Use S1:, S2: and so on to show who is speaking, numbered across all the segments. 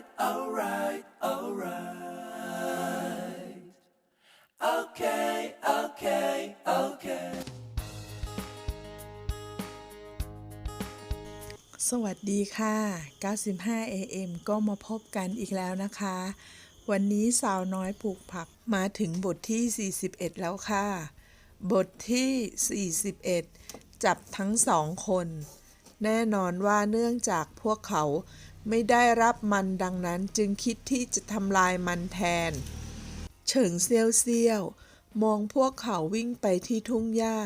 S1: right, alright, alright. Okay, okay, okay.
S2: สวัสดีค่ะ 95 AM ก็มาพบกันอีกแล้วนะคะ วันนี้สาวน้อยปลูกผักมาถึงบทที่ 41 แล้วค่ะ บทที่ 41 จับทั้งสองคน แน่นอนว่าเนื่องจากพวกเขา ไม่ได้รับมันดังนั้นจึงคิดที่จะทำลายมันแทน เฉิงเซียวเซียวมองพวกเขาวิ่งไปที่ทุ่งหญ้า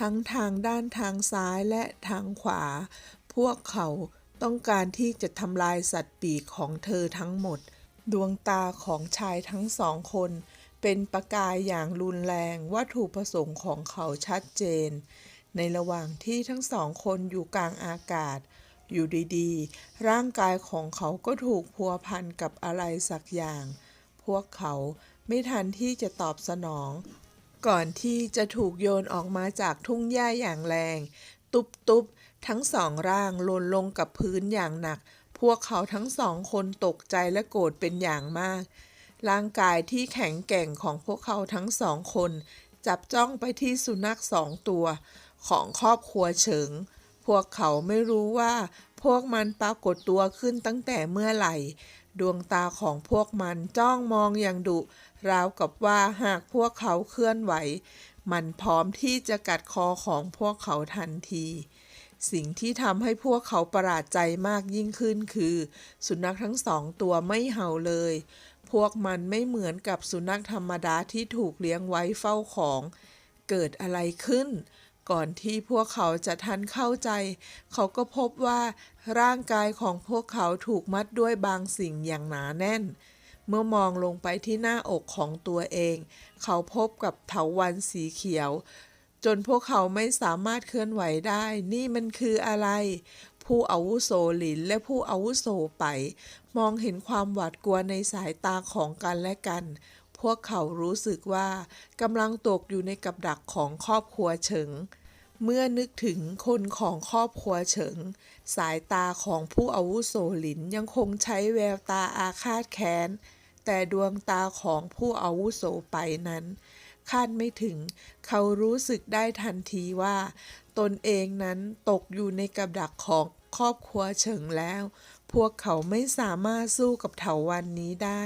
S2: ทั้งทางด้านทางซ้ายและทางขวา พวกเขาต้องการที่จะทำลายสัตว์ปีกของเธอทั้งหมด ดวงตาของชายทั้งสองคน เป็นประกายอย่างรุนแรงวัตถุประสงค์ของเขาชัดเจน ในระหว่างที่ทั้งสองคนอยู่กลางอากาศ อยู่ดีๆ ร่างกายของเขาก็ถูกพัวพันกับอะไรสักอย่าง พวกเขาไม่ทันที่จะตอบสนอง ก่อนที่จะถูกโยนออกมาจากทุ่งหญ้าอย่างแรง ตุบตุบทั้งสองร่างหล่นลงกับพื้นอย่างหนัก พวกเขาทั้งสองคนตกใจและโกรธเป็นอย่างมาก ร่างกายที่แข็งแกร่งของพวกเขาทั้งสองคน จับจ้องไปที่สุนัขสองตัว ของครอบครัวเฉิง พวกเขาไม่รู้ว่า พวกมันปรากฏตัวขึ้นตั้งแต่เมื่อไหร่ ดวงตาของพวกมันจ้องมองอย่างดุ ราวกับว่าหากพวกเขาเคลื่อนไหว มันพร้อมที่จะกัดคอของพวกเขาทันที สิ่งที่ทำให้พวกเขาประหลาดใจมากยิ่งขึ้นคือ สุนัขทั้งสองตัวไม่เห่าเลย พวกมันไม่เหมือนกับสุนัขธรรมดาที่ถูกเลี้ยงไว้เฝ้าของ เกิดอะไรขึ้น ก่อนที่พวกเขาจะทันเข้าใจ เขาก็พบว่าร่างกายของพวกเขาถูกมัดด้วยบางสิ่งอย่างหนาแน่น เมื่อมองลงไปที่หน้าอกของตัวเอง เขาพบกับเถาวัลย์สีเขียว จนพวกเขาไม่สามารถเคลื่อนไหวได้ นี่มันคืออะไร ผู้อาวุโสหลินและผู้อาวุโสไป มองเห็นความหวาดกลัวในสายตาของกันและกัน พวกเขารู้สึกว่ากำลังตกอยู่ในกับดักของครอบครัวเฉิง เมื่อนึกถึงคนของครอบครัวเฉิง สายตาของผู้อาวุโสหลินยังคงใช้แววตาอาฆาตแค้น แต่ดวงตาของผู้อาวุโสไปนั้น คาดไม่ถึง เขารู้สึกได้ทันทีว่า ตนเองนั้นตกอยู่ในกับดักของครอบครัวเฉิงแล้ว วกเขาไม่สามารถสู้กับเถาวันนี้ได้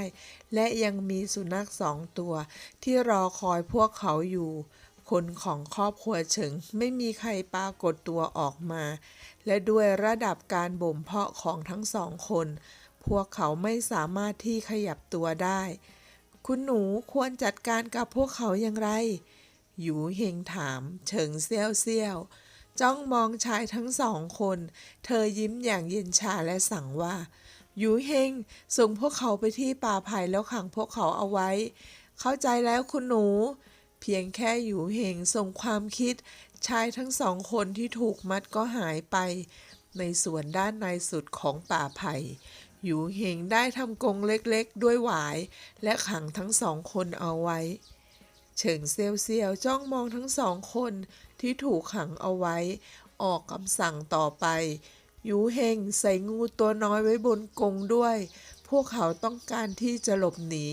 S2: และยังมีสุนัขสองตัว ที่รอคอยพวกเขาอยู่ คนของครอบครัวเฉิงไม่มีใครปรากฏตัวออกมา และด้วยระดับการบ่มเพาะของทั้งสองคน พวกเขาไม่สามารถที่ขยับตัวได้ คุณหนูควรจัดการกับพวกเขาอย่างไร หยูเฮงถาม เฉิงเซี่ยวเซี่ยว จ้องมองชายทั้งสองคน เธอยิ้มอย่างเย็นชาและสั่งว่าหยูเฮงส่งพวกเขาไปที่ป่าไผ่แล้วขังพวกเขาเอาไว้ เข้าใจแล้วคุณหนู เพียงแค่หยูเฮงส่งความคิด ชายทั้งสองคนที่ถูกมัดก็หายไป ในส่วนด้านในสุดของป่าไผ่หยูเฮงได้ทำกรงเล็กๆ ด้วยหวาย และขังทั้งสองคนเอาไว้ เฉิงเซียวเซียวจ้องมองทั้งสองคน ที่ถูกขังเอาไว้ ออกคำสั่งต่อไป ยูเฮงใส่งูตัวน้อยไว้บนกรงด้วย พวกเขาต้องการที่จะหลบหนี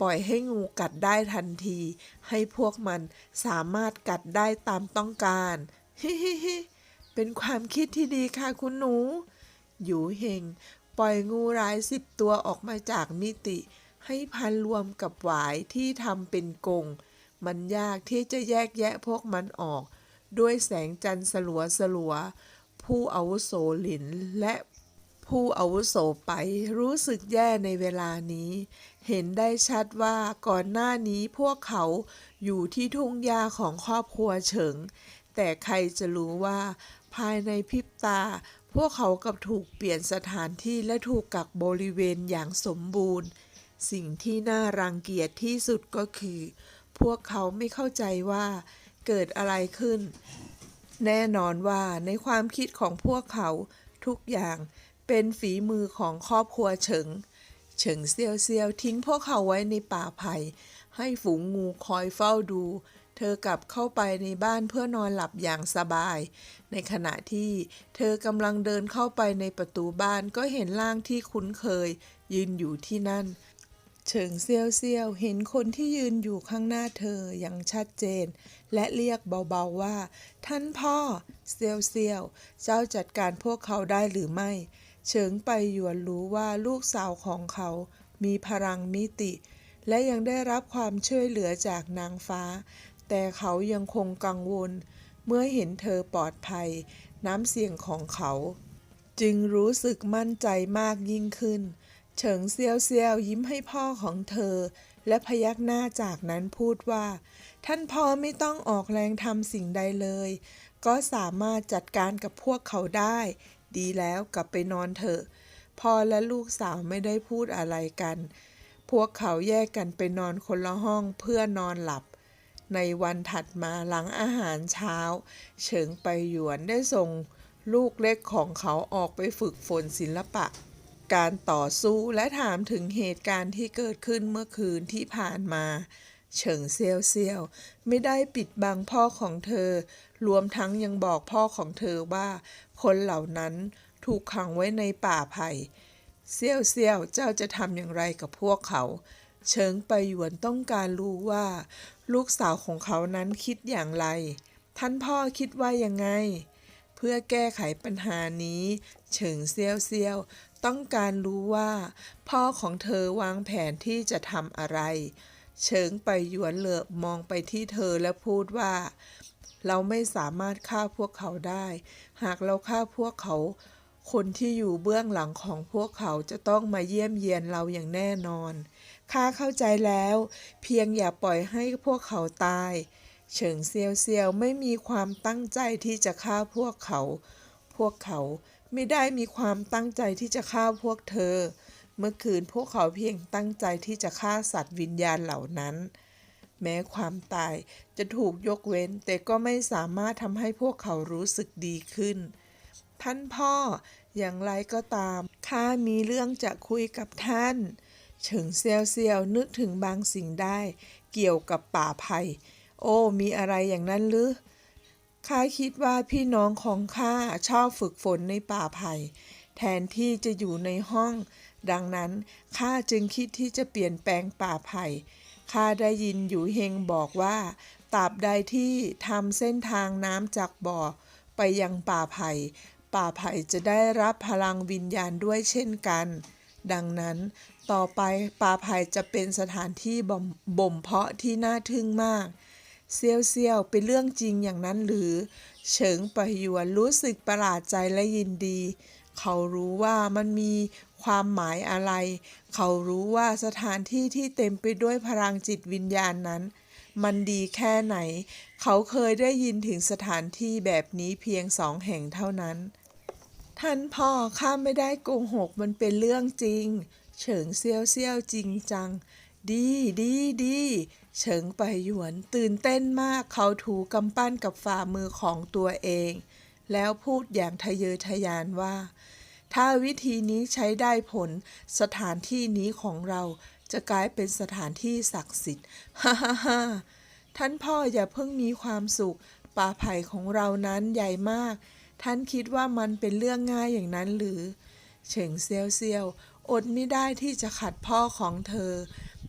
S2: ปล่อยให้งูกัดได้ทันที ให้พวกมันสามารถกัดได้ตามต้องการฮิฮิฮิเป็นความคิดที่ดีค่ะคุณหนู ยูเฮงปล่อยงูร้ายสิบตัวออกมาจากมิติ ให้พันรวมกับหวายที่ทำเป็นกรงมันยากที่จะแยกแยะพวกมันออก ด้วยแสงจันทร์สลัวสลัว ผู้อาวุโสหลินและผู้อาวุโสไปรู้สึกแย่ในเวลานี้ เห็นได้ชัดว่าก่อนหน้านี้พวกเขาอยู่ที่ทุ่งหญ้าของครอบครัวเฉิง แต่ใครจะรู้ว่า ภายในพริบตา พวกเขากับถูกเปลี่ยนสถานที่และถูกกักบริเวณอย่างสมบูรณ์ สิ่งที่น่ารังเกียจที่สุดก็คือ พวกเขาไม่เข้าใจว่า เกิดอะไรขึ้น แน่นอนว่าในความคิดของพวกเขาทุกอย่างเป็นฝีมือของครอบครัวเฉิง เฉิงเซียวเซียวทิ้งพวกเขาไว้ในป่าไผ่ให้ฝูงงูคอยเฝ้าดู เธอกลับเข้าไปในบ้านเพื่อนอนหลับอย่างสบาย ในขณะที่เธอกำลังเดินเข้าไปในประตูบ้านก็เห็นร่างที่คุ้นเคย ยืนอยู่ที่นั่น เฉิงเซียวเซียวเห็นคนที่ยืนอยู่ข้างหน้าเธออย่างชัดเจน และเรียกเบาๆว่า ท่านพ่อ เซียวเซียว เจ้าจัดการพวกเขาได้หรือไม่ เฉิงไปหยวนรู้ว่าลูกสาวของเขา มีพลังมิติ และยังได้รับความช่วยเหลือจากนางฟ้า แต่เขายังคงกังวล เมื่อเห็นเธอปลอดภัย น้ำเสียงของเขา จึงรู้สึกมั่นใจมากยิ่งขึ้น เฉิงเซียวเซียวยิ้มให้พ่อของเธอ และพยักหน้าจากนั้นพูดว่า ท่านพ่อไม่ต้องออกแรงทำสิ่งใดเลย ก็สามารถจัดการกับพวกเขาได้ ดีแล้วกลับไปนอนเถอะ พ่อและลูกสาวไม่ได้พูดอะไรกัน พวกเขาแยกกันไปนอนคนละห้องเพื่อนอนหลับในวันถัดมาหลังอาหารเช้า เฉิงไปหยวนได้ส่งลูกเล็กของเขาออกไปฝึกฝนศิลปะ การต่อสู้และถามถึงเหตุการณ์ที่เกิดขึ้นเมื่อคืนที่ผ่านมาเฉิงเซียวเซียวไม่ได้ปิดบังพ่อของเธอ รวมทั้งยังบอกพ่อของเธอว่า คนเหล่านั้นถูกขังไว้ในป่าไผ่เซียวเซียวเจ้าจะทำอย่างไรกับพวกเขา เฉิงไปหยวนต้องการรู้ว่า ลูกสาวของเขานั้นคิดอย่างไร ท่านพ่อคิดว่ายังไง เพื่อแก้ไขปัญหานี้เฉิงเซียวเซียวต้องการรู้ว่า พ่อของเธอวางแผนที่จะทำอะไร เฉิงไปหยวนเหลือบมองไปที่เธอและพูดว่า เราไม่สามารถฆ่าพวกเขาได้ หากเราฆ่าพวกเขา คนที่อยู่เบื้องหลังของพวกเขาจะต้องมาเยี่ยมเยียนเราอย่างแน่นอนข้าเข้าใจแล้ว เพียงอย่าปล่อยให้พวกเขาตาย เฉิงเซียวเซียวไม่มีความตั้งใจที่จะฆ่าพวกเขา พวกเขาไม่ได้มีความตั้งใจที่จะฆ่าพวกเธอ เมื่อคืนพวกเขาเพียงตั้งใจที่จะฆ่าสัตว์วิญญาณเหล่านั้น แม้ความตายจะถูกยกเว้น แต่ก็ไม่สามารถทำให้พวกเขารู้สึกดีขึ้น ท่านพ่อ อย่างไรก็ตาม ข้ามีเรื่องจะคุยกับท่านเฉิงเซียวเซียวนึกถึงบางสิ่งได้ เกี่ยวกับป่าไผ่ โอ้ มีอะไรอย่างนั้นหรือข้าคิดว่าพี่น้องของข้าชอบฝึกฝนในป่าไผ่แทนที่จะอยู่ในห้อง ดังนั้นข้าจึงคิดที่จะเปลี่ยนแปลงป่าไผ่ข้าได้ยินอยู่เฮงบอกว่าตราบใดที่ทำเส้นทางน้ำจากบ่อ ไปยังป่าไผ่ป่าไผ่จะได้รับพลังวิญญาณด้วยเช่นกัน ดังนั้นต่อไปป่าไผ่จะเป็นสถานที่บ่มบ่มเพาะที่น่าทึ่งมาก เซียวเซียวเป็นเรื่องจริงอย่างนั้นหรือ เฉิงปะหยวนรู้สึกประหลาดใจและยินดี เขารู้ว่ามันมีความหมายอะไร เขารู้ว่าสถานที่ที่เต็มไปด้วยพลังจิตวิญญาณนั้น มันดีแค่ไหน เขาเคยได้ยินถึงสถานที่แบบนี้เพียงสองแห่งเท่านั้น ท่านพ่อข้าไม่ได้โกหกมันเป็นเรื่องจริง เฉิงเซียวเซียวจริงจัง ดีดีดีเฉิงไปหยวนตื่นเต้นมากเขาถูกำปั้นกับฝ่ามือของตัวเอง แล้วพูดอย่างทะเยอทะยานว่า ถ้าวิธีนี้ใช้ได้ผลสถานที่นี้ของเราจะกลายเป็นสถานที่ศักดิ์สิทธิ์ฮ่าฮ่าฮ่าท่านพ่ออย่าเพิ่งมีความสุข ป่าไผ่ของเรานั้นใหญ่มาก ท่านคิดว่ามันเป็นเรื่องง่ายอย่างนั้นหรือ เฉิงเซียวเซียว อดไม่ได้ที่จะขัดพ่อของเธอ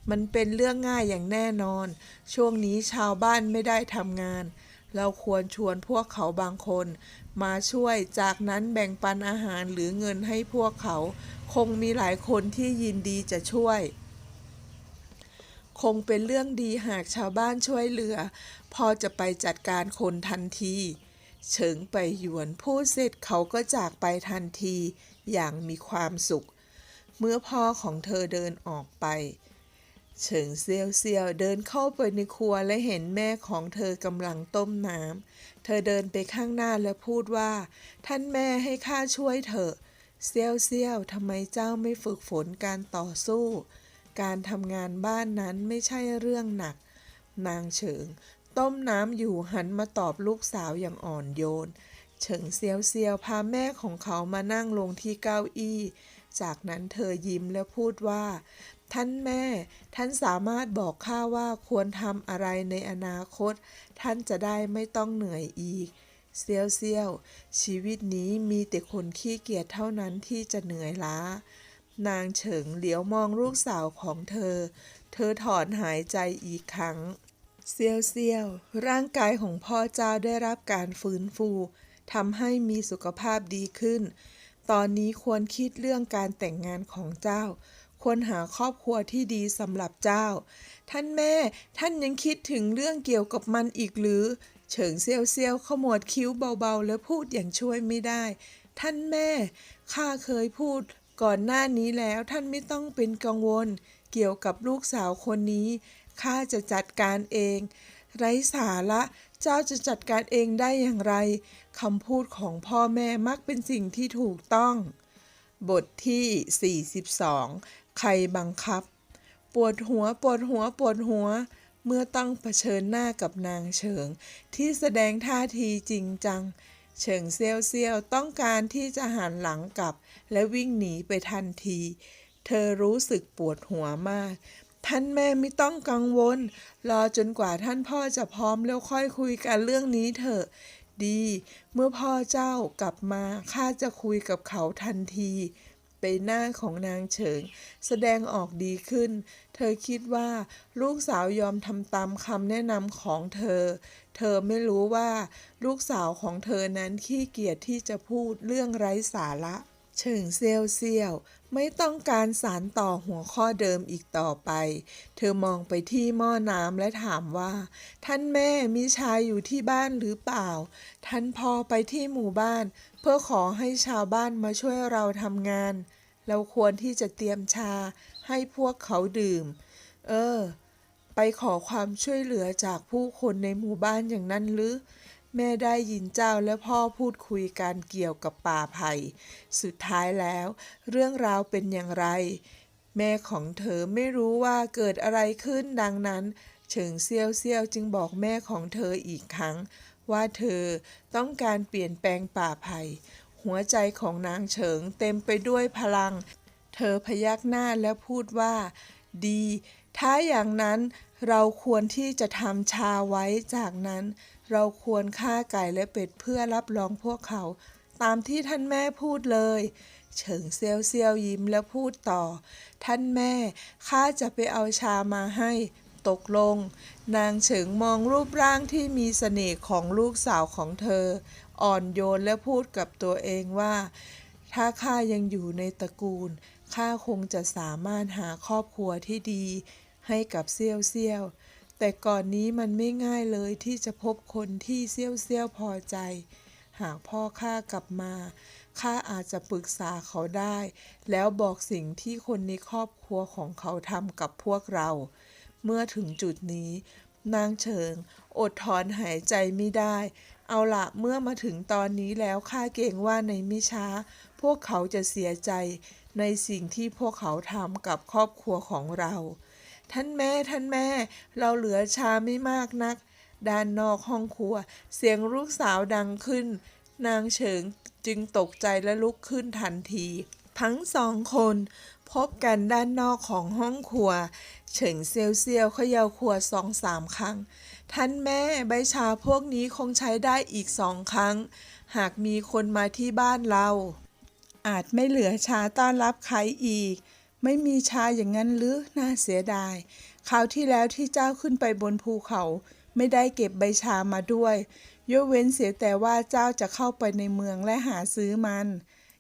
S2: มันเป็นเรื่องง่ายอย่างแน่นอน ช่วงนี้ชาวบ้านไม่ได้ทำงาน เราควรชวนพวกเขาบางคน มาช่วย จากนั้นแบ่งปันอาหารหรือเงินให้พวกเขา คงมีหลายคนที่ยินดีจะช่วย คงเป็นเรื่องดีหากชาวบ้านช่วยเหลือ พอจะไปจัดการคนทันทีเฉิงไปหยวนพูดเสร็จเขาก็จากไปทันทีอย่างมีความสุข เมื่อพ่อของเธอเดินออกไป เฉิงเซียวเซียวเดินเข้าไปในครัวและเห็นแม่ของเธอกำลังต้มน้ำ เธอเดินไปข้างหน้าและพูดว่า ท่านแม่ให้ข้าช่วยเถอะ เซียวเซียวทำไมเจ้าไม่ฝึกฝนการต่อสู้ การทำงานบ้านนั้นไม่ใช่เรื่องหนัก นางเฉิง ต้มน้ำอยู่หันมาตอบลูกสาวอย่างอ่อนโยน เฉิงเซียวเซียวพาแม่ของเขามานั่งลงที่เก้าอี้ จากนั้นเธอยิ้มและพูดว่า ท่านแม่ ท่านสามารถบอกข้าว่าควรทำอะไรในอนาคต ท่านจะได้ไม่ต้องเหนื่อยอีกเซียวเซียวชีวิตนี้มีแต่คนขี้เกียจเท่านั้นที่จะเหนื่อยล้า นางเฉิงเหลียวมองลูกสาวของเธอ เธอถอนหายใจอีกครั้ง เซียวเซียวร่างกายของพ่อเจ้าได้รับการฟื้นฟูทำให้มีสุขภาพดีขึ้น ตอนนี้ควรคิดเรื่องการแต่งงานของเจ้า ควรหาครอบครัวที่ดีสำหรับเจ้า ท่านแม่ ท่านยังคิดถึงเรื่องเกี่ยวกับมันอีกหรือ เฉิงเซียวเซียวขมวดคิ้วเบาๆ แล้วพูดอย่างช่วยไม่ได้ ท่านแม่ ข้าเคยพูดก่อนหน้านี้แล้วท่านไม่ต้องเป็นกังวล เกี่ยวกับลูกสาวคนนี้ ข้าจะจัดการเอง ไร้สาระ เจ้าจะจัดการเองได้อย่างไรคำพูดของพ่อแม่มักเป็นสิ่งที่ถูกต้อง บทที่ 42 ใครบังคับ ปวดหัวปวดหัวปวดหัว เมื่อต้องเผชิญหน้ากับนางเฉิง ที่แสดงท่าทีจริงจัง เฉิงเซียวเซียวต้องการที่จะหันหลังกลับ และวิ่งหนีไปทันที เธอรู้สึกปวดหัวมาก ท่านแม่ไม่ต้องกังวล รอจนกว่าท่านพ่อจะพร้อมแล้วค่อยคุยกันเรื่องนี้เถอะ ดี เมื่อพ่อเจ้ากลับมาข้าจะคุยกับเขาทันทีใบหน้าของนางเฉิง แสดงออกดีขึ้น เธอคิดว่าลูกสาวยอมทำตามคำแนะนำของเธอ เธอไม่รู้ว่าลูกสาวของเธอนั้นขี้เกียจที่จะพูดเรื่องไร้สาระ เฉิงเซียวเซียวไม่ต้องการสารต่อหัวข้อเดิมอีกต่อไป เธอมองไปที่หม้อน้ำและถามว่า ท่านแม่มีชายอยู่ที่บ้านหรือเปล่า ท่านพอไปที่หมู่บ้าน เพื่อขอให้ชาวบ้านมาช่วยเราทำงาน เราควรที่จะเตรียมชาให้พวกเขาดื่ม เออ ไปขอความช่วยเหลือจากผู้คนในหมู่บ้านอย่างนั้นหรือ แม่ได้ยินเจ้าและพ่อพูดคุยกันเกี่ยวกับป่าไผ่สุดท้ายแล้ว เรื่องราวเป็นอย่างไร แม่ของเธอไม่รู้ว่าเกิดอะไรขึ้นดังนั้น เฉิงเซียวเซียวจึงบอกแม่ของเธออีกครั้ง ว่าเธอต้องการเปลี่ยนแปลงป่าไผ่หัวใจของนางเฉิงเต็มไปด้วยพลัง เธอพยักหน้าและพูดว่า ดี ถ้าอย่างนั้นเราควรที่จะทำชาไว้จากนั้น เราควรฆ่าไก่และเป็ดเพื่อรับรองพวกเขา ตามที่ท่านแม่พูดเลย เฉิงเซียวเซียวยิ้มและพูดต่อ ท่านแม่ข้าจะไปเอาชามาให้ ตกลง นางเฉิงมองรูปร่างที่มีเสน่ห์ของลูกสาวของเธอ อ่อนโยนและพูดกับตัวเองว่า ถ้าข้ายังอยู่ในตระกูลข้าคงจะสามารถหาครอบครัวที่ดีให้กับเซียวเซียว แต่ก่อนนี้มันไม่ง่ายเลยที่จะพบคนที่เซี่ยวเซียวพอใจ หากพ่อข้ากลับมาข้าอาจจะปรึกษาเขาได้ แล้วบอกสิ่งที่คนในครอบครัวของเขาทำกับพวกเรา เมื่อถึงจุดนี้ นางเฉิง อดถอนหายใจไม่ได้ เอาละเมื่อมาถึงตอนนี้แล้วข้าเกรงว่าในไม่ช้า พวกเขาจะเสียใจในสิ่งที่พวกเขาทำกับครอบครัวของเรา ท่านแม่ท่านแม่ เราเหลือชาไม่มากนัก ด้านนอกห้องครัว เสียงลูกสาวดังขึ้น นางเฉิงจึงตกใจและลุกขึ้นทันที ทั้งสองคนพบกันด้านนอกของห้องครัว เฉิงเซียวเซียวเขย่าขวดสองสามครั้ง ท่านแม่ใบชาพวกนี้คงใช้ได้อีกสองครั้ง หากมีคนมาที่บ้านเรา อาจไม่เหลือชาต้อนรับใครอีก ไม่มีชาอย่างนั้นหรือ น่าเสียดาย คราวที่แล้วที่เจ้าขึ้นไปบนภูเขา ไม่ได้เก็บใบชามาด้วย ยกเว้นเสียแต่ว่าเจ้าจะเข้าไปในเมืองและหาซื้อมัน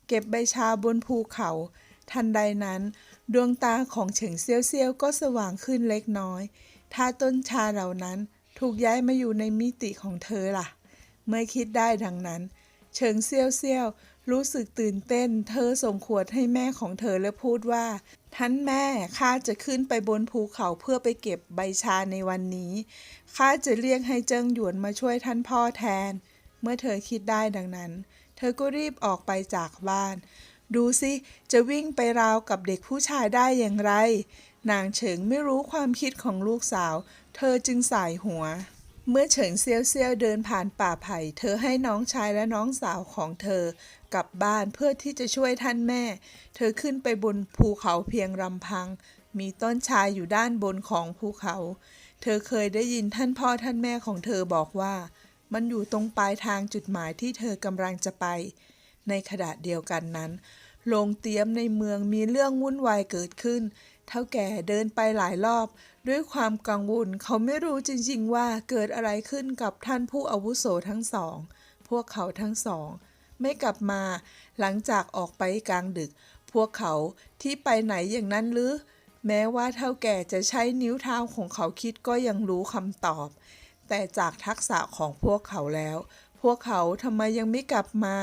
S2: เก็บใบชาบนภูเขา ทันใดนั้น ดวงตาของเฉิงเซียวเซียวก็สว่างขึ้นเล็กน้อย ถ้าต้นชาเหล่านั้นถูกย้ายมาอยู่ในมิติของเธอล่ะ เมื่อคิดได้ดังนั้น เฉิงเซียวเซียว รู้สึกตื่นเต้น เธอส่งขวดให้แม่ของเธอและพูดว่า ท่านแม่ ข้าจะขึ้นไปบนภูเขาเพื่อไปเก็บใบชาในวันนี้ ข้าจะเรียกให้เจิงหยวนมาช่วยท่านพ่อแทน เมื่อเธอคิดได้ดังนั้น เธอก็รีบออกไปจากบ้าน ดูสิ จะวิ่งไปราวกับเด็กผู้ชายได้อย่างไร นางเฉิงไม่รู้ความคิดของลูกสาว เธอจึงสายหัวเมื่อเฉิงเซียวเซียวเดินผ่านป่าไผ่ เธอให้น้องชายและน้องสาวของเธอ กลับบ้านเพื่อที่จะช่วยท่านแม่ เธอขึ้นไปบนภูเขาเพียงลำพัง มีต้นชายอยู่ด้านบนของภูเขา เธอเคยได้ยินท่านพ่อท่านแม่ของเธอบอกว่า มันอยู่ตรงปลายทางจุดหมายที่เธอกำลังจะไป ในขณะเดียวกันนั้นโรงเตรียมในเมืองมีเรื่องวุ่นวายเกิดขึ้น เท่าแก่เดินไปหลายรอบ ด้วยความกังวลเขาไม่รู้จริงๆว่าเกิดอะไรขึ้นกับท่านผู้อาวุโสทั้งสอง พวกเขาทั้งสอง ไม่กลับมา หลังจากออกไปกลางดึก พวกเขาที่ไปไหนอย่างนั้นหรือ แม้ว่าเท่าแก่จะใช้นิ้วเท้าของเขาคิดก็ยังรู้คำตอบ แต่จากทักษะของพวกเขาแล้ว พวกเขาทำไมยังไม่กลับมา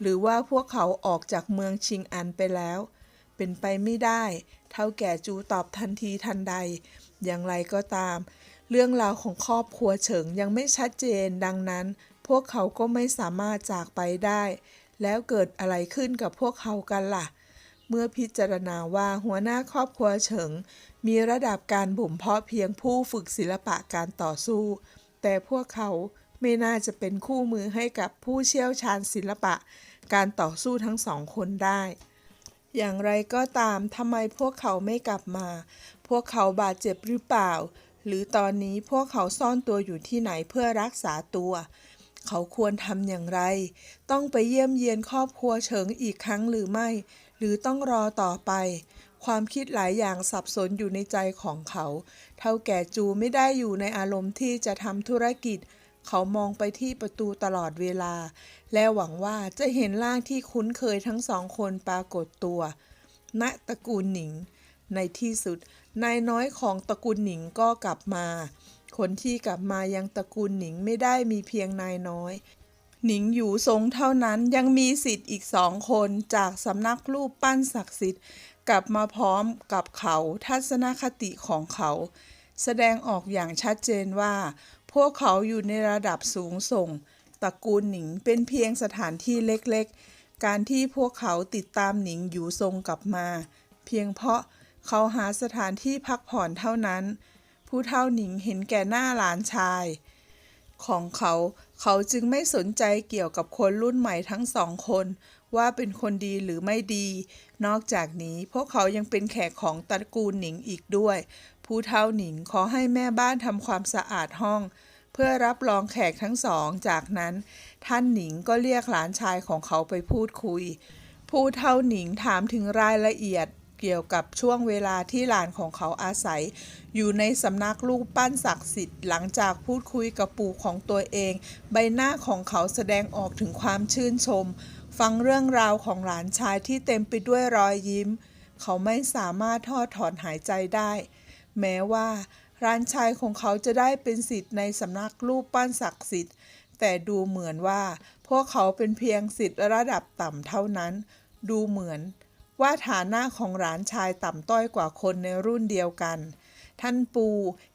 S2: หรือว่าพวกเขาออกจากเมืองชิงอันไปแล้ว เป็นไปไม่ได้ เท่าแก่จูตอบทันทีทันใด อย่างไรก็ตามเรื่องราวของครอบครัวเฉิงยังไม่ชัดเจนดังนั้น กเขาก็ไม่สามารถจากไปได้ แล้วเกิดอะไรขึ้นกับพวกเขากันล่ะ เมื่อพิจารณาว่าหัวหน้าครอบครัวเฉิง มีระดับการบ่มเพาะเพียงผู้ฝึกศิลปะการต่อสู้ แต่พวกเขาไม่น่าจะเป็นคู่มือให้กับผู้เชี่ยวชาญศิลปะ การต่อสู้ทั้งสองคนได้ อย่างไรก็ตามทำไมพวกเขาไม่กลับมา พวกเขาบาดเจ็บหรือเปล่า หรือตอนนี้พวกเขาซ่อนตัวอยู่ที่ไหนเพื่อรักษาตัว เขาควรทำอย่างไร ต้องไปเยี่ยมเยียนครอบครัวเฉิงอีกครั้งหรือไม่ หรือต้องรอต่อไป ความคิดหลายอย่างสับสนอยู่ในใจของเขา เท่าแก่จูไม่ได้อยู่ในอารมณ์ที่จะทำธุรกิจ เขามองไปที่ประตูตลอดเวลา และหวังว่าจะเห็นร่างที่คุ้นเคยทั้งสองคนปรากฏตัว ณ ตระกูลหนิง ในที่สุด นายน้อยของตระกูลหนิงก็กลับมา คนที่กลับมายังตระกูลหนิงไม่ได้มีเพียงนายน้อย หนิงอยู่ทรงเท่านั้นยังมีสิทธิ์อีกสองคนจากสำนักรูปปั้นศักดิ์สิทธิ์ กลับมาพร้อมกับเขาทัศนคติของเขา แสดงออกอย่างชัดเจนว่า พวกเขาอยู่ในระดับสูงส่งตระกูลหนิงเป็นเพียงสถานที่เล็กๆ การที่พวกเขาติดตามหนิงอยู่ทรงกลับมา เพียงเพราะเขาหาสถานที่พักผ่อนเท่านั้น ผู้เฒ่าหนิงเห็นแก่หน้าหลานชาย ของเขา เขาจึงไม่สนใจเกี่ยวกับคนรุ่นใหม่ทั้งสองคน ว่าเป็นคนดีหรือไม่ดี นอกจากนี้พวกเขายังเป็นแขกของตระกูลหนิงอีกด้วย ผู้เฒ่าหนิงขอให้แม่บ้านทำความสะอาดห้อง เพื่อรับรองแขกทั้งสอง จากนั้น ท่านหนิงก็เรียกหลานชายของเขาไปพูดคุย ผู้เฒ่าหนิงถามถึงรายละเอียด เกี่ยวกับช่วงเวลาที่หลานของเขาอาศัย อยู่ในสำนักลูกปั้นศักดิ์สิทธิ์หลังจากพูดคุยกับปู่ของตัวเอง ใบหน้าของเขาแสดงออกถึงความชื่นชม ฟังเรื่องราวของหลานชายที่เต็มไปด้วยรอยยิ้ม เขาไม่สามารถทอดถอนหายใจได้ แม้ว่าร้านชายของเขาจะได้เป็นสิทธิ์ในสำนักรูปปั้นศักดิ์สิทธิ์แต่ดูเหมือนว่า พวกเขาเป็นเพียงสิทธิ์ระดับต่ำเท่านั้น ดูเหมือน ว่าฐานะของหลานชายต่ำต้อยกว่าคนในรุ่นเดียวกัน ท่านปู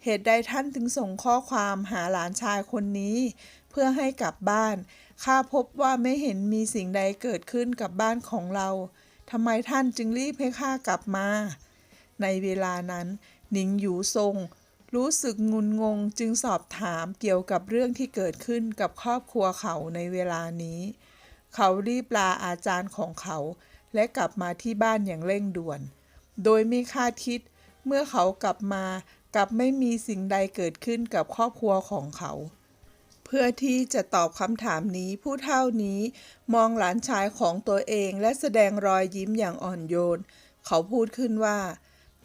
S2: เหตุใดท่านถึงส่งข้อความหาหลานชายคนนี้ เพื่อให้กลับบ้าน ข้าพบว่าไม่เห็นมีสิ่งใดเกิดขึ้นกับบ้านของเราทำไมท่านจึงรีบให้ข้ากลับมา ในเวลานั้นหนิงหยูซงรู้สึกงุนงงจึงสอบถามเกี่ยวกับเรื่องที่เกิดขึ้นกับครอบครัวเขาในเวลานี้ เขารีบลาอาจารย์ของเขา และกลับมาที่บ้านอย่างเร่งด่วน โดยไม่คาดคิด เมื่อเขากลับมากลับไม่มีสิ่งใดเกิดขึ้นกับครอบครัวของเขา เพื่อที่จะตอบคำถามนี้ผู้เฒ่านี้มองหลานชายของตัวเองและแสดงรอยยิ้มอย่างอ่อนโยน เขาพูดขึ้นว่า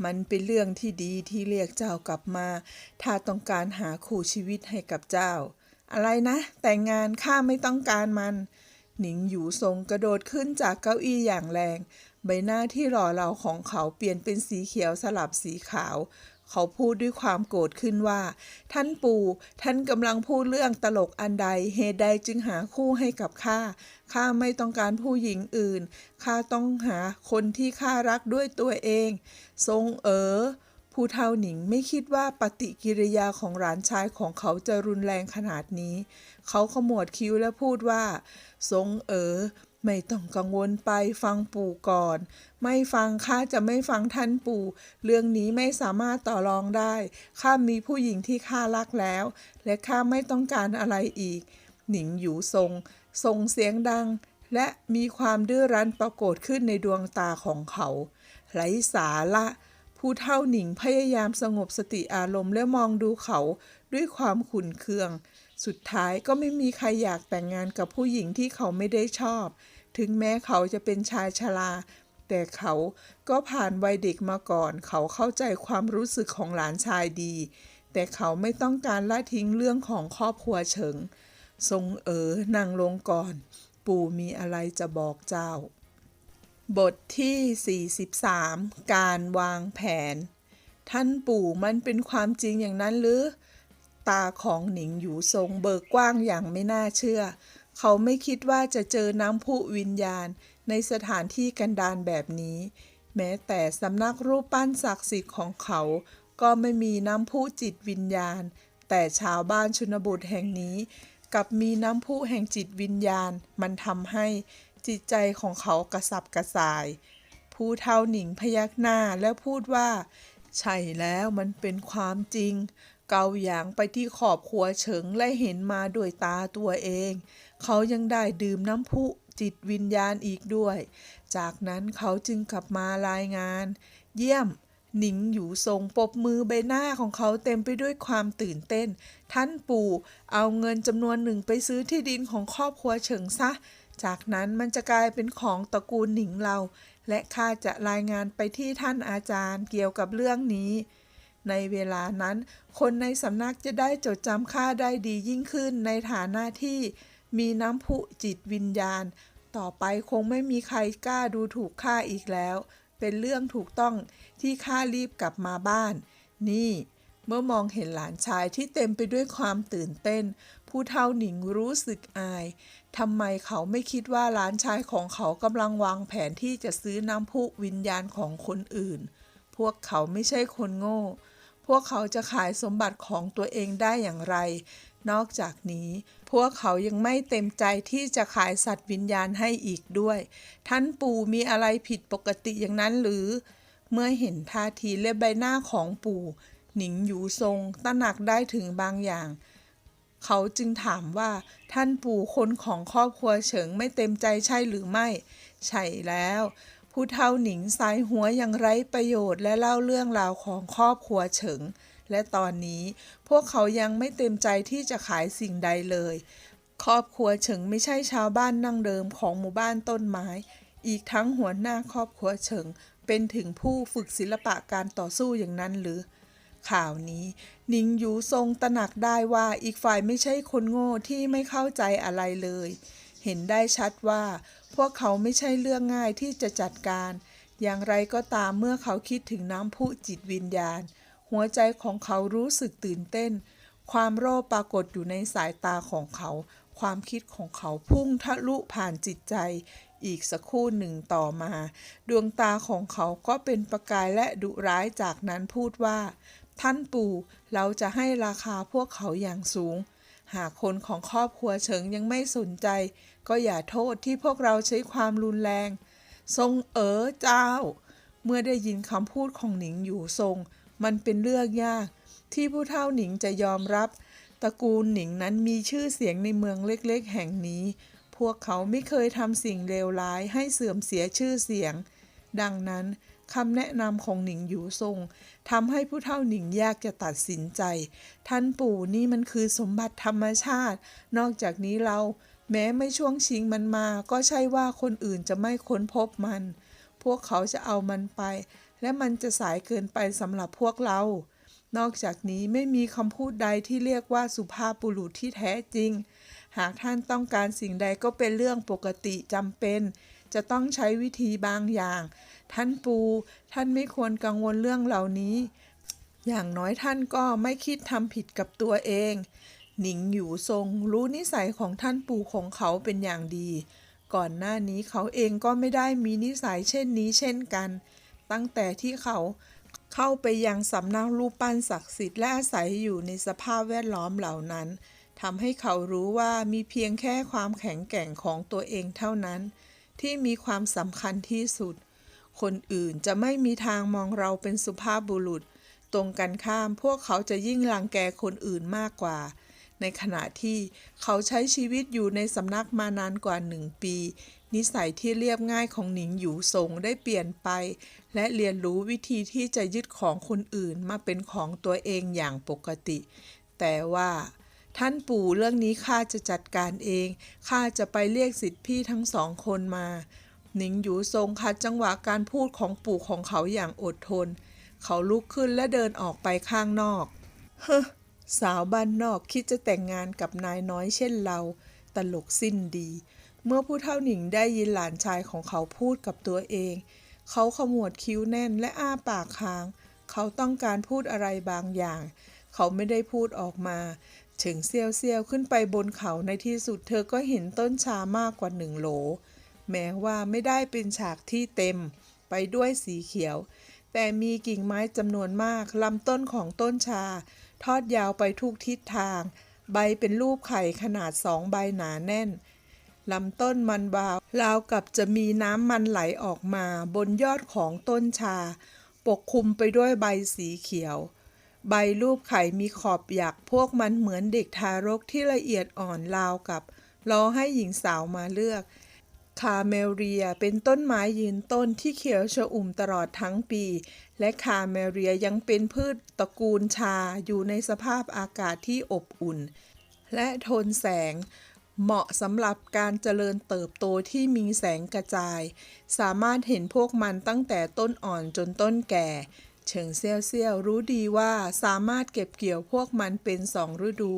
S2: มันเป็นเรื่องที่ดีที่เรียกเจ้ากลับมา ถ้าต้องการหาคู่ชีวิตให้กับเจ้า อะไรนะ แต่งงานข้าไม่ต้องการมัน หนิงหยูทรงกระโดดขึ้นจากเก้าอี้อย่างแรง ใบหน้าที่หล่อเหลาของเขาเปลี่ยนเป็นสีเขียวสลับสีขาว เขาพูดด้วยความโกรธขึ้นว่า ท่านปู่ ท่านกำลังพูดเรื่องตลกอันใดเหตุใดจึงหาคู่ให้กับข้าข้าไม่ต้องการผู้หญิงอื่นข้าต้องหาคนที่ข้ารักด้วยตัวเอง ทรงเอ๋อผู้เฒ่าหนิงไม่คิดว่าปฏิกิริยาของหลานชายของเขาจะรุนแรงขนาดนี้ เขาขมวดคิ้วและพูดว่า ทรงเอ๋อไม่ต้องกังวลไปฟังปู่ก่อน ไม่ฟังข้าจะไม่ฟังท่านปู่ เรื่องนี้ไม่สามารถต่อรองได้ข้ามีผู้หญิงที่ข้ารักแล้ว และข้าไม่ต้องการอะไรอีก หนิงอยู่ทรงส่งเสียงดัง และมีความดื้อรั้นปรากฏขึ้นในดวงตาของเขาไร้สาระผู้เท่าหนิงพยายามสงบสติอารมณ์และมองดูเขาด้วยความขุ่นเคือง สุดท้ายก็ไม่มีใครอยากแต่งงานกับผู้หญิงที่เขาไม่ได้ชอบ ถึงแม้เขาจะเป็นชายชรา แต่เขาก็ผ่านวัยเด็กมาก่อน เขาเข้าใจความรู้สึกของหลานชายดี แต่เขาไม่ต้องการละทิ้งเรื่องของครอบครัวเฉิง ทรงเอ๋อนั่งลงก่อน ปู่มีอะไรจะบอกเจ้า บทที่ 43 การวางแผน ท่านปู่มันเป็นความจริงอย่างนั้นหรือ ตาของหนิงอยู่ทรงเบิกกว้างอย่างไม่น่าเชื่อ เขาไม่คิดว่าจะเจอน้ำพุวิญญาณในสถานที่กันดารแบบนี้ แม้แต่สำนักรูปปั้นศักดิ์สิทธิ์ของเขา ก็ไม่มีน้ำพุจิตวิญญาณ แต่ชาวบ้านชนบทแห่งนี้กลับมีน้ำพุแห่งจิตวิญญาณ มันทำให้จิตใจของเขากระสับกระส่าย ผู้เท่าหนิงพยักหน้าและพูดว่า ใช่แล้วมันเป็นความจริง เกาหยางไปที่ขอบครัวเฉิงและเห็นมาด้วยตาตัวเอง เขายังได้ดื่มน้ำพุจิตวิญญาณอีกด้วย จากนั้นเขาจึงกลับมารายงาน เยี่ยม หนิงอยู่ทรงปบมือใบหน้าของเขาเต็มไปด้วยความตื่นเต้น ท่านปู่เอาเงินจำนวนหนึ่งไปซื้อที่ดินของครอบครัวเฉิงซะ จากนั้นมันจะกลายเป็นของตระกูลหนิงเรา และข้าจะรายงานไปที่ท่านอาจารย์เกี่ยวกับเรื่องนี้ ในเวลานั้น คนในสำนักจะได้จดจำข้าได้ดียิ่งขึ้นในฐานะที่มีน้ำพุจิตวิญญาณ ต่อไปคงไม่มีใครกล้าดูถูกข้าอีกแล้ว เป็นเรื่องถูกต้องที่ข้ารีบกลับมาบ้าน นี่ เมื่อมองเห็นหลานชายที่เต็มไปด้วยความตื่นเต้น ผู้เฒ่าหนิงรู้สึกอายทำไมเขาไม่คิดว่าหลานชายของเขากำลังวางแผนที่จะซื้อน้ำพุวิญญาณของคนอื่น พวกเขาไม่ใช่คนโง่ พวกเขาจะขายสมบัติของตัวเองได้อย่างไร นอกจากนี้ พวกเขายังไม่เต็มใจที่จะขายสัตว์วิญญาณให้อีกด้วย ท่านปู่มีอะไรผิดปกติอย่างนั้นหรือ เมื่อเห็นท่าทีและใบหน้าของปู่ หนิงหยูทรงตระหนักได้ถึงบางอย่าง เขาจึงถามว่า ท่านปู่คนของครอบครัวเฉิงไม่เต็มใจใช่หรือไม่ ใช่แล้ว ผู้เฒ่าหนิงสายหัวอย่างไร้ประโยชน์และเล่าเรื่องราวของครอบครัวเฉิง และตอนนี้พวกเขายังไม่เต็มใจที่จะขายสิ่งใดเลย ครอบครัวเฉิงไม่ใช่ชาวบ้านนั่งเดิมของหมู่บ้านต้นไม้ อีกทั้งหัวหน้าครอบครัวเฉิง เป็นถึงผู้ฝึกศิลปะการต่อสู้อย่างนั้นหรือ ข่าวนี้หนิงหยูทรงตระหนักได้ว่าอีกฝ่ายไม่ใช่คนโง่ที่ไม่เข้าใจอะไรเลย เห็นได้ชัดว่า พวกเขาไม่ใช่เรื่องง่ายที่จะจัดการ อย่างไรก็ตามเมื่อเขาคิดถึงน้ำพุจิตวิญญาณ หัวใจของเขารู้สึกตื่นเต้น ความโลภปรากฏอยู่ในสายตาของเขา ความคิดของเขาพุ่งทะลุผ่านจิตใจ อีกสักครู่หนึ่งต่อมา ดวงตาของเขาก็เป็นประกายและดุร้ายจากนั้นพูดว่า ท่านปู่เราจะให้ราคาพวกเขาอย่างสูง หากคนของครอบครัวเฉิงยังไม่สนใจ ก็อย่าโทษที่พวกเราใช้ความรุนแรง ทรงเอ๋อเจ้า เมื่อได้ยินคำพูดของหนิงอยู่ทรง มันเป็นเรื่องยาก ที่ผู้เฒ่าหนิงจะยอมรับ ตระกูลหนิงนั้นมีชื่อเสียงในเมืองเล็กๆ แห่งนี้ พวกเขาไม่เคยทำสิ่งเลวร้ายให้เสื่อมเสียชื่อเสียง ดังนั้น คำแนะนำของหนิงอยู่ทรงทำให้ผู้เฒ่าหนิงยากจะตัดสินใจ ท่านปู่นี่มันคือสมบัติธรรมชาติ นอกจากนี้เรา แม้ไม่ช่วงชิงมันมา ก็ใช่ว่าคนอื่นจะไม่ค้นพบมัน พวกเขาจะเอามันไป และมันจะสายเกินไปสำหรับพวกเรา นอกจากนี้ไม่มีคำพูดใดที่เรียกว่าสุภาพบุรุษที่แท้จริง หากท่านต้องการสิ่งใดก็เป็นเรื่องปกติจำเป็น จะต้องใช้วิธีบางอย่าง ท่านปู ท่านไม่ควรกังวลเรื่องเหล่านี้ อย่างน้อยท่านก็ไม่คิดทำผิดกับตัวเอง หนิงอยู่ทรงรู้นิสัยของท่านปู่ของเขาเป็นอย่างดี ก่อนหน้านี้เขาเองก็ไม่ได้มีนิสัยเช่นนี้เช่นกัน ตั้งแต่ที่เขาเข้าไปยังสำนักรูปปั้นศักดิ์สิทธิ์และอาศัยอยู่ในสภาพแวดล้อมเหล่านั้นทำให้เขารู้ว่ามีเพียงแค่ความแข็งแกร่งของตัวเองเท่านั้น ที่มีความสำคัญที่สุด คนอื่นจะไม่มีทางมองเราเป็นสุภาพบุรุษ ตรงกันข้ามพวกเขาจะยิ่งรังแกคนอื่นมากกว่า ในขณะที่เขาใช้ชีวิตอยู่ในสำนักมานานกว่าหนึ่งปี นิสัยที่เรียบง่ายของหนิงหยูซงได้เปลี่ยนไป และเรียนรู้วิธีที่จะยึดของคนอื่นมาเป็นของตัวเองอย่างปกติ แต่ว่าท่านปู่เรื่องนี้ข้าจะจัดการเอง ข้าจะไปเรียกสิทธิพี่ทั้งสองคนมา หนิงหยูทรงคัดจังหวะการพูดของปู่ของเขาอย่างอดทน เขาลุกขึ้นและเดินออกไปข้างนอกเฮ้อสาวบ้านนอกคิดจะแต่งงานกับนายน้อยเช่นเรา ตลกสิ้นดี เมื่อผู้เฒ่าหนิงได้ยินหลานชายของเขาพูดกับตัวเอง เขาขมวดคิ้วแน่นและอ้าปากค้าง เขาต้องการพูดอะไรบางอย่าง เขาไม่ได้พูดออกมาเฉิงเซียวเซียวขึ้นไปบนเขาในที่สุดเธอก็เห็นต้นชามากกว่าหนึ่งโหล แม้ว่าไม่ได้เป็นฉากที่เต็มไปด้วยสีเขียว แต่มีกิ่งไม้จำนวนมากลำต้นของต้นชา ทอดยาวไปทุกทิศทาง ใบเป็นรูปไข่ขนาดสองใบหนาแน่นลำต้นมันบาวราวกับจะมีน้ำมันไหลออกมาบนยอดของต้นชา ปกคลุมไปด้วยใบสีเขียว ใบรูปไข่มีขอบหยักพวกมันเหมือนเด็กทารกที่ละเอียดอ่อนราวกับ รอให้หญิงสาวมาเลือก คาเมเรียเป็นต้นไม้ยืนต้นที่เขียวชอุ่มตลอดทั้งปี และคาเมเรียยังเป็นพืชตระกูลชาอยู่ในสภาพอากาศที่อบอุ่น และทนแสง เหมาะสำหรับการเจริญเติบโตที่มีแสงกระจาย สามารถเห็นพวกมันตั้งแต่ต้นอ่อนจนต้นแก่ เฉิงเซียวเซียวรู้ดีว่าสามารถเก็บเกี่ยวพวกมันเป็นสองฤดู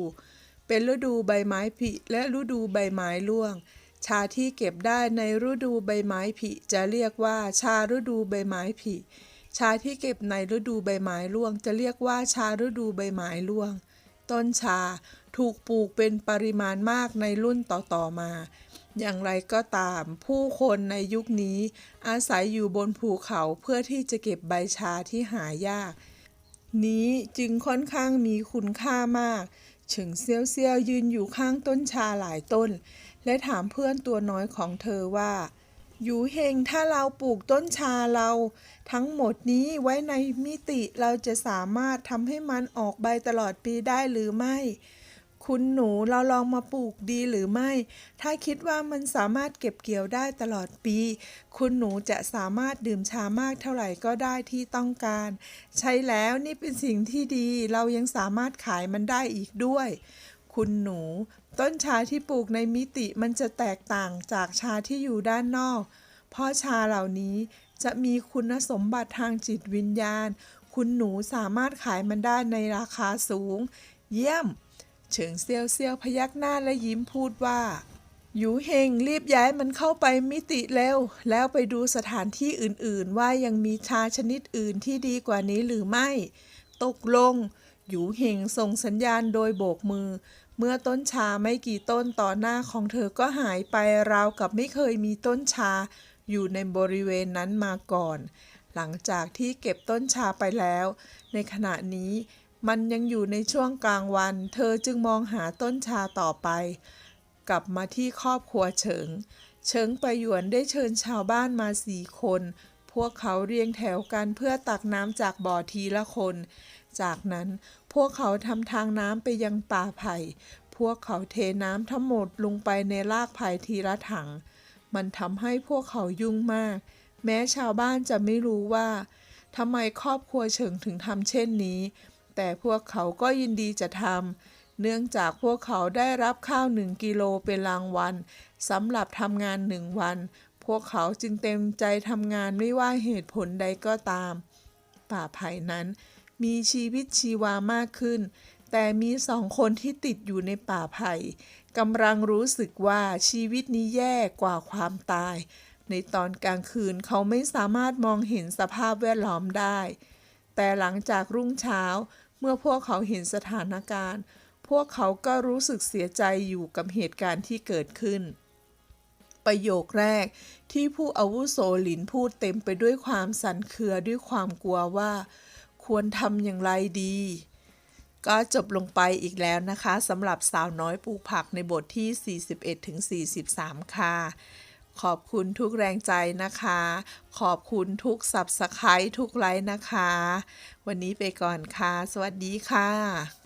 S2: เป็นฤดูใบไม้ผลิและฤดูใบไม้ร่วง ชาที่เก็บได้ในฤดูใบไม้ผลิจะเรียกว่า ชาฤดูใบไม้ผลิชาที่เก็บในฤดูใบไม้ร่วง จะเรียกว่าชาฤดูใบไม้ร่วง ต้นชาถูกปลูกเป็นปริมาณมากในรุ่นต่อๆมา อย่างไรก็ตาม ผู้คนในยุคนี้ อาศัยอยู่บนภูเขาเพื่อที่จะเก็บใบชาที่หายาก นี้จึงค่อนข้างมีคุณค่ามากเฉิงเซียวเซียวยืนอยู่ข้างต้นชาหลายต้น และถามเพื่อนตัวน้อยของเธอว่าอยู่เฮงถ้าเราปลูกต้นชาเรา ทั้งหมดนี้ไว้ในมิติเราจะสามารถทำให้มันออกใบตลอดปีได้หรือไม่ คุณหนูเราลองมาปลูกดีหรือไม่ ถ้าคิดว่ามันสามารถเก็บเกี่ยวได้ตลอดปี คุณหนูจะสามารถดื่มชามากเท่าไหร่ก็ได้ที่ต้องการ ใช่แล้วนี่เป็นสิ่งที่ดีเรายังสามารถขายมันได้อีกด้วย คุณหนู ต้นชาที่ปลูกในมิติมันจะแตกต่างจากชาที่อยู่ด้านนอก เพราะชาเหล่านี้จะมีคุณสมบัติทางจิตวิญญาณ คุณหนูสามารถขายมันได้ในราคาสูง เยี่ยม เฉิงเซียวเซียวพยักหน้าและยิ้มพูดว่าหยูเฮงรีบย้ายมันเข้าไปมิติเร็ว แล้วไปดูสถานที่อื่นๆ ว่ายังมีชาชนิดอื่นที่ดีกว่านี้หรือไม่ ตกลงหยูเฮงส่งสัญญาณโดยโบกมือ เมื่อต้นชาไม่กี่ต้นต่อหน้าของเธอก็หายไปราวกับไม่เคยมีต้นชาอยู่ในบริเวณนั้นมาก่อน หลังจากที่เก็บต้นชาไปแล้ว ในขณะนี้มันยังอยู่ในช่วงกลางวัน เธอจึงมองหาต้นชาต่อไป กลับมาที่ครอบครัวเฉิง เฉิงไปหยวนได้เชิญชาวบ้านมาสี่คน พวกเขาเรียงแถวกันเพื่อตักน้ำจากบ่อทีละคน จากนั้น พวกเขาทำทางน้ำไปยังป่าไผ่ พวกเขาเทน้ำทั้งหมดลงไปในรากไผ่ทีละถัง มันทำให้พวกเขายุ่งมาก แม้ชาวบ้านจะไม่รู้ว่าทำไมครอบครัวเฉิงถึงทำเช่นนี้ แต่พวกเขาก็ยินดีจะทำ เนื่องจากพวกเขาได้รับข้าวหนึ่งกิโลเป็นรางวัลสำหรับทำงานหนึ่งวัน พวกเขาจึงเต็มใจทำงานไม่ว่าเหตุผลใดก็ตาม ป่าไผ่นั้น มีชีวิตชีวามากขึ้น แต่มีสองคนที่ติดอยู่ในป่าไผ่กำลังรู้สึกว่าชีวิตนี้แย่กว่าความตาย ในตอนกลางคืนเขาไม่สามารถมองเห็นสภาพแวดล้อมได้ แต่หลังจากรุ่งเช้าเมื่อพวกเขาเห็นสถานการณ์ พวกเขาก็รู้สึกเสียใจอยู่กับเหตุการณ์ที่เกิดขึ้น ประโยคแรกที่ผู้อาวุโสหลินพูดเต็มไปด้วยความสั่นเครือด้วยความกลัวว่า ควรทำอย่างไรดี ก็จบลงไปอีกแล้วนะคะสำหรับสาวน้อยปลูกผักในบทที่ 41ถึง43 ค่ะ ขอบคุณทุกแรงใจนะคะ ขอบคุณทุกสับสไครทุกไลค์นะคะ วันนี้ไปก่อนค่ะ สวัสดีค่ะ